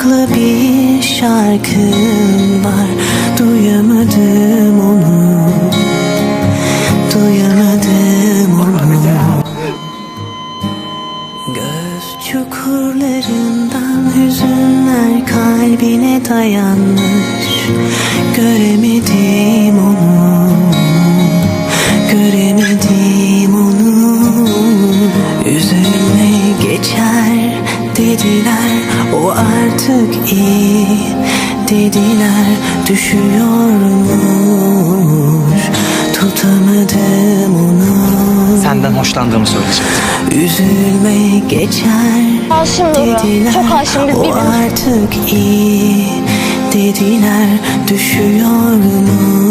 Saklı bir şarkım var. Duyamadım onu. Duyamadım onu. Göz çukurlarından hüzünler kalbine dayanmış. Göremedim onu artık iyi dediler Düşüyormuş. Tutamadım onu. Senden hoşlandığımı söyleyecektim. Üzülme geçer Nur'a. dediler. Çok aşığım biz O artık iyi dediler Düşüyormuş